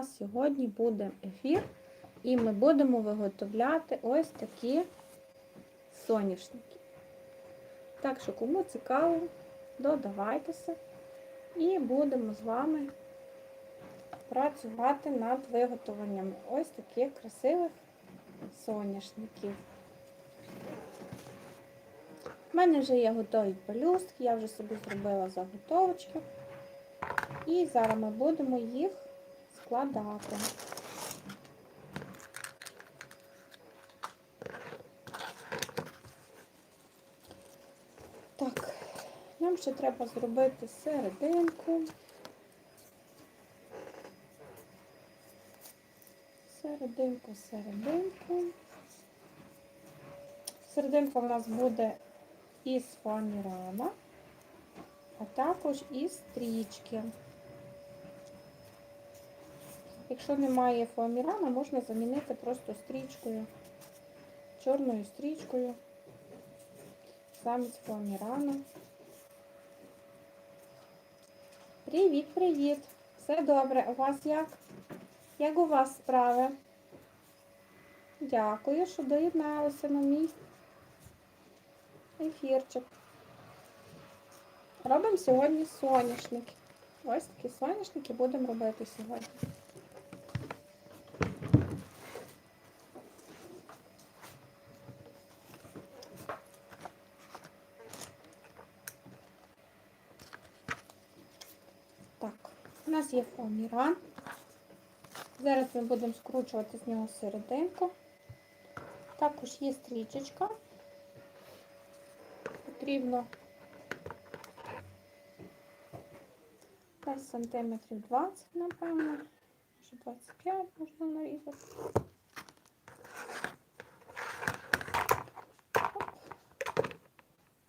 нас сьогодні буде ефір, і ми будемо виготовляти ось такі соняшники. Так що, кому цікаво, додавайтеся і будемо з вами працювати над виготовленням ось таких красивих соняшників. У мене вже є готові пелюстки, я вже собі зробила заготовочки. І зараз ми будемо їх складати. Так, нам ще треба зробити серединку. Серединку, серединку. Серединка у нас буде із фоамірана, а також із стрічки. Якщо немає фоамірана, можна замінити просто стрічкою, чорною стрічкою, замість фоамірана. Привіт-привіт! Все добре, у вас як? Як у вас справи? Дякую, що доєдналися на мій ефірчик. Робимо сьогодні соняшники. Ось такі соняшники будемо робити сьогодні. Так, у нас є фоаміран. Зараз ми будемо скручувати з нього серединку. Також є стрічечка. Потрібно десь сантиметрів 20, напевно, може 25 можна нарізати.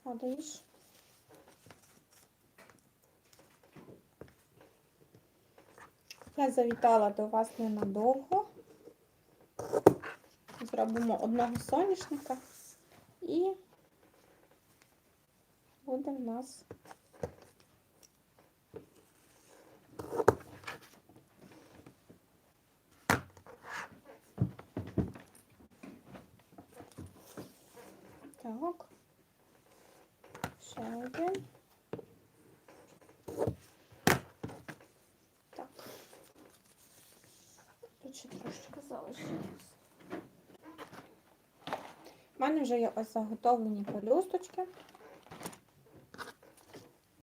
Падаєш. Я завітала до вас ненадовго. Зробимо одного соняшника і буде в нас так. Ще один. Так. Ще трошечки залишилось. У мене вже є ось заготовлені пелюсточки.